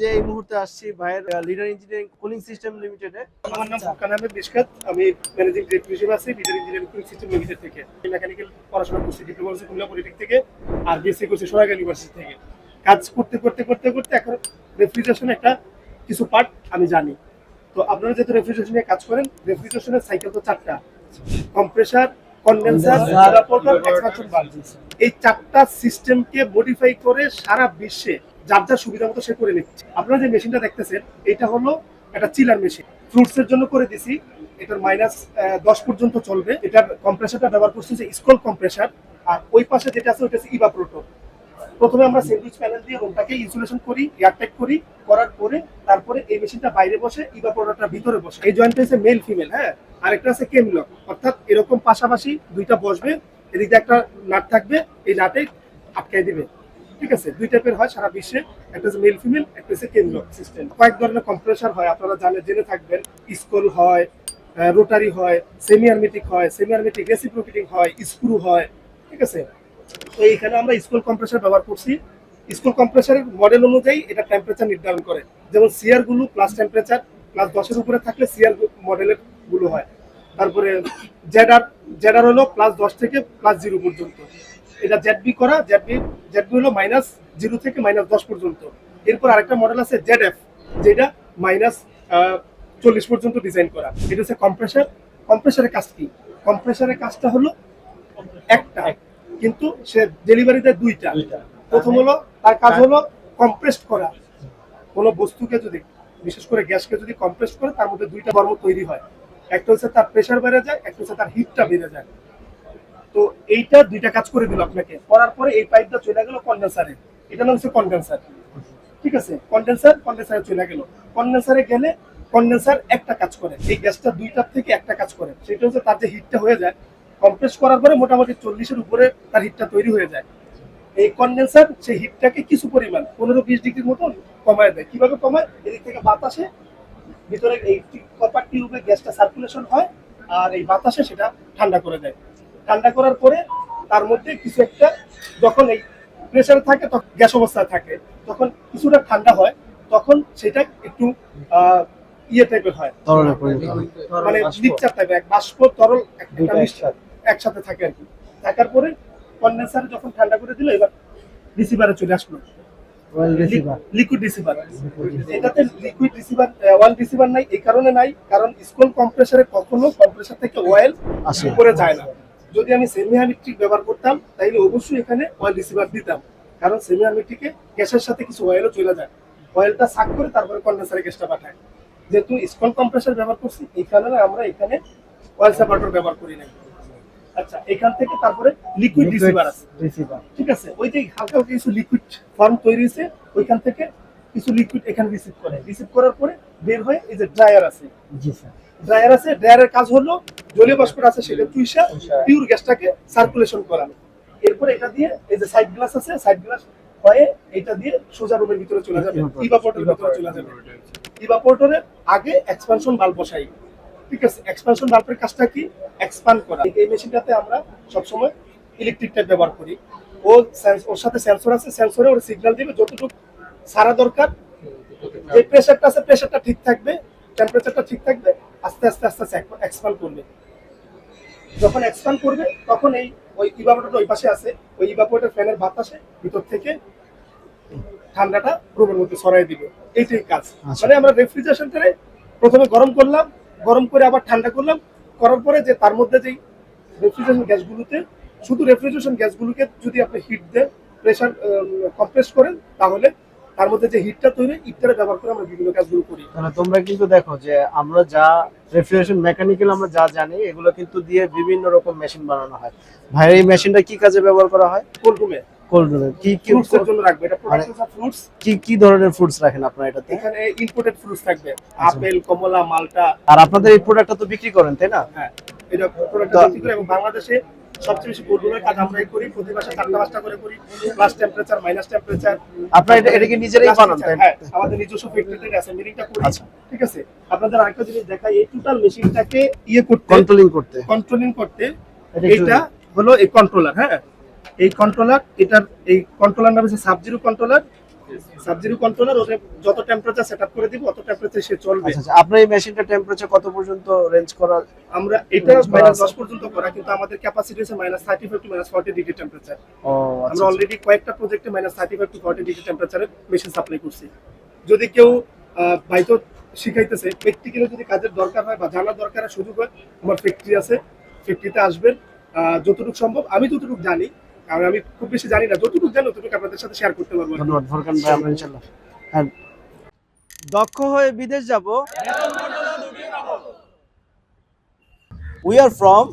যে এই মুহূর্তে আসছি ভাইয়ের লিডার ইঞ্জিনিয়ারিং কুলিং সিস্টেম লিমিটেডে আমার নাম ফোরকান আহমেদ মিশকাত আমি ম্যানেজিং ডিরেক্টর হিসেবে আছি leader engineering cooling system limited থেকে। মেকানিক্যাল পড়াশোনা করছি ডিপ্লোমা করছি কুমিল্লা পলিটেক থেকে আর বিএসসি করছি সোনাগাঁ ইউনিভার্সিটি থেকে। কাজ করতে করতে করতে করতে এখন রেফ্রিজারেশন একটা কিছু পার্ট আমি জানি। তো আপনারা যেহেতু রেফ্রিজারেশন নিয়ে কাজ করেন রেফ্রিজারেশনের সাইকেল তো চারটা। Compressor condenser evaporator expansion valve এই চারটা সিস্টেমকে মডিফাই করে সারা বিশ্বে যার যার সুবিধা মতো সে করে নিচ্ছে। আপনারা যে মেশিনটা দেখতেছেন, এটা হলো একটা চিলার মেশিন। ফ্রুটস এর জন্য করে দিছি, এটার মাইনাস দশ পর্যন্ত চলবে। এটার কম্প্রেসারটা ব্যবহার করছি যে স্কল কম্প্রেসার আর ওই পাশে যেটা আছে ওইটা হচ্ছে ইভাপোরেটর প্রথমে আমরা স্যান্ডউইচ প্যানেল দিয়ে রুমটাকে ইনসুলেশন করি এয়ারটাইট করি, করার পরে তারপরে এই মেশিনটা বাইরে বসে ইভাপোরেটরটা ভিতরে বসে। এই জয়েন্টটা হচ্ছে মেল ফিমেল হ্যাঁ? আরেকটা আছে কেমলক অর্থাৎ এরকম পাশাপাশি দুইটা বসবে, এদিকে একটা নাট থাকবে, এই নাটে আটকাই দিবে। ঠিক আছে? দুই টাইপের হয় সারা বিশ্বে। একটা হচ্ছে মেল ফিমেল একটা হচ্ছে কেমলক সিস্টেম কয়েক ধরনের কম্প্রেসার হয় আপনারা জানেন জেনে থাকবেন। স্কল হয় রোটারি হয় সেমি আর্মেটিক হয় সেমি আর্মেটিক রেসিপ্রোকেটিং হয় স্ক্রু হয় ঠিক আছে? তো এইখানে আমরা স্কুল কম্প্রেসার ব্যবহার করছি। স্কুল কম্প্রেসারের মডেল অনুযায়ী এটা টেম্পারেচার নির্ধারণ করে। যেমন সিআরগুলো প্লাস টেম্পারেচার প্লাস দশের উপরে থাকলে সিআর মডেলেরগুলো হয়। তারপরে জেডার জেডার হলো প্লাস দশ থেকে প্লাস জিরো পর্যন্ত। এটা জেড বি করা জেড বি জেড বি হলো মাইনাস জিরো থেকে মাইনাস দশ পর্যন্ত। এরপর আরেকটা মডেল আছে জেড এফ যেটা মাইনাস চল্লিশ পর্যন্ত ডিজাইন করা। এটা হচ্ছে কম্প্রেসার কম্প্রেসারের কাজ কি? কম্প্রেসারের কাজটা হলো একটা কিন্তু সে ডেলিভারি দেয় দুইটা। প্রথম হলো তার কাজ হলো কম্প্রেস করা। কোনো বস্তুকে যদি বিশেষ করে গ্যাসকে যদি কম্প্রেস করে তার মধ্যে দুইটা কর্ম তৈরি হয়। একটা হচ্ছে তার প্রেশার বেড়ে যায় একটা হচ্ছে তার হিটটা বেড়ে যায়। তো এইটা দুইটা কাজ করে দিল আপনাকে। করার পরে এই পাইপটা চলে গেল কন্ডেন্সারে এটা নাম হচ্ছে কন্ডেন্সার ঠিক আছে? কন্ডেন্সার কন্ডেন্সারে চলে গেল। কন্ডেন্সারে গেলে কন্ডেন্সার একটা কাজ করে। এই গ্যাসটা দুইটার থেকে একটা কাজ করে। সেটা হচ্ছে তার যে হিটটা হয়ে যায় কম্প্রেস করার পরে মোটামুটি চল্লিশের উপরে তার হিটটা তৈরি হয়ে যায়। এই কন্ডেন্সার সেই হিটটাকে কিছু পরিমাণ, পনেরো বিশ ডিগ্রির মতন কমায় দেয়। কীভাবে কমায়? এদিক থেকে বাতাসে, ভিতরে এই কপার টিউবে গ্যাসটা সার্কুলেশন হয়, আর এই বাতাসে সেটা ঠান্ডা করে দেয়। ঠান্ডা করার পরে তার মধ্যে কিছু একটা যখন এই প্রেসারে থাকে তখন গ্যাস অবস্থায় থাকে। তখন কিছুটা ঠান্ডা হয় তখন সেটা একটু আহ, ইয়ে টাইপের হয়। মানে মিক্সচার টাইপের এক বাষ্প তরল একটা মিক্সচার একসাথে। থাকে আর কি। থাকার পরে কন্ডেন্সার যখন ঠান্ডা করে দিল এবার রিসিভারে চলে আসলো। Oil লিকুইড রিসিভার এটাতে লিকুইড রিসিভার ওয়াল রিসিভার নাই এই কারণে নাই কারণ স্কুল কম্প্রেসারে কখনো কম্প্রেসার থেকে অয়েল আসে। উপরে যায় না। যদি আমি সেমি ব্যবহার করতাম তাইলে অবশ্যই এখানে অয়েল রিসিভার দিতাম। কারণ সেমি গ্যাসের সাথে কিছু অয়েলও চলে যায়। অয়েলটা সাক করে তারপরে কন্ডেন্সারে গ্যাসটা পাঠায়। যেহেতু স্কল কম্প্রেসার ব্যবহার করছি এই কারণে আমরা এখানে অয়েল সেপারেটর ব্যবহার করি নাই। আচ্ছা এখান থেকে তারপরে লিকুইড রিসিভার আছে। রিসিভার ঠিক আছে ওই যে হালকা হালকা কিছু লিকুইড ফর্ম তৈরি হয়েছে ওইখান থেকে কিছু লিকুইড এখানে রিসিভ করে। রিসিভ করার পরে বের হয়ে এই যে ড্রায়ার আছে। জি স্যার। ড্রায়ার আছে ড্রায়ারের কাজ হলো জলীয় বাষ্পটা আছে সেটা চুইসা পিওর গ্যাসটাকে সার্কুলেশন করা এরপরে এটা দিয়ে এই যে সাইড গ্লাস আছে সাইড গ্লাস হয়ে এটা দিয়ে সোজা রুমের ভিতরে চলে যাবে ইভাপোর্টের ভিতরে চলে যাবে। ইভাপোর্টরের আগে এক্সপানশন বাল্ব বসাই। ঠিক আছে এক্সপানশন বাল্বের কাজটা কি? এক্সপান্ড করা। এই মেশিনটাতে আমরা সবসময় ইলেকট্রিক টাইপ ব্যবহার করি। ও সেন্স- ওর সাথে সেন্সর আছে সেন্সরে ওর সিগন্যাল দিবে যতটুকু সারা দরকার। যে প্রেসারটা আছে প্রেসারটা ঠিক থাকবে টেম্পারেচারটা ঠিক থাকবে আস্তে আস্তে আস্তে আস্তে এক্সপান্ড করবে। যখন এক্সপান্ড করবে তখন এই ওই ইভাপোরেটর ওই পাশে আছে ওই ইভাপোরেটর ফ্যানের বাতাসে ভিতর থেকে ঠান্ডাটা রুমের মধ্যে ছড়াই দিবে। এইটাই কাজ। আচ্ছা। মানে আমরা রেফ্রিজারেশনটারে প্রথমে গরম করলাম গরম করে আবার ঠান্ডা করলাম করার পরে যে তার মধ্যে যেই রেফ্রিজারেশন গ্যাসগুলোতে শুধু রেফ্রিজারেশন গ্যাসগুলোকে যদি আপনি হিট দেন প্রেশার কম্প্রেস করেন তাহলে তার মধ্যে যে হিটটা তৈরি হিটটা ব্যবহার করে আমরা বিভিন্ন কাজগুলো করি। তাহলে তোমরা কিন্তু দেখো যে আমরা যা রেফ্রিজারেশন মেকানিক্যাল আমরা যা জানি এগুলো কিন্তু দিয়ে বিভিন্ন রকম মেশিন বানানো হয়। ভাই এই মেশিনটা কি কাজে ব্যবহার করা হয়? কোল্ড রুমে কোল্ড কি কি ফ্রুটস জন্য রাখবে। এটা প্রোডাকশন অফ ফ্রুটস কি কি ধরনের ফ্রুটস রাখেন আপনারা এটাতে? এখানে ইম্পোর্টেড ফ্রুটস থাকবে। আপেল কমলা মালটা। আর আপনাদের এই প্রোডাক্টটা তো বিক্রি করেন তাই না? হ্যাঁ। এটা প্রোডাক্ট বিক্রি করে এবং বাংলাদেশে সবচেয়ে বেশি কোল্ড কাজ আমরাই করি প্রতি মাসে চারটা পাঁচটা করে করি প্লাস টেম্পারেচার মাইনাস টেম্পারেচার আপনারা এটা এটা নিজেরাই বানান হ্যাঁ আমাদের নিজস্ব ফ্যাক্টরিতে আছে করি। আচ্ছা। ঠিক আছে? আপনাদের আরেকটা জিনিস দেখাই এই টোটাল মেশিনটাকে ইয়ে করতে কন্ট্রোলিং করতে। কন্ট্রোলিং করতে এটা হলো এই কন্ট্রোলার হ্যাঁ? এই কন্ট্রোলার এটার এই কন্ট্রোলার নাম হচ্ছে সাবজিরো কন্ট্রোলার সাবজিরো কন্ট্রোলার ওটা যত টেম্পারেচার সেট আপ করে দিব অত টেম্পারেচার সে চলবে। আচ্ছা আচ্ছা। আপনার এই মেশিনটা টেম্পারেচার কত পর্যন্ত রেঞ্জ করা আমরা এটা Range করা মাইনাস আছে। দশ পর্যন্ত করা কিন্তু আমাদের capacity thirty five to minus forty degree temperature ও আমরা আচ্ছা অলরেডি কয়েকটা প্রজেক্টে minus thirty five to forty degree টেম্পারেচারে মেশিন সাপ্লাই করছি। যদি কেউ হয়তো শিখাইতেছে প্র্যাকটিক্যালি যদি কাজের দরকার হয় বা জানার দরকার হয় সুযোগ হয় আমার ফ্যাক্টরি আছে ফ্যাক্টরিতে আসবেন। যতটুকু সম্ভব আমি যতটুকু জানি কারণ আমি খুব বেশি জানি না যতটুকু জানি ততটুকু আপনাদের সাথে শেয়ার করতে পারব ধন্যবাদ ফরকান ভাই আমরা ইনশাআল্লাহ হ্যাঁ। দক্ষ হয়ে বিদেশ যাব। We are from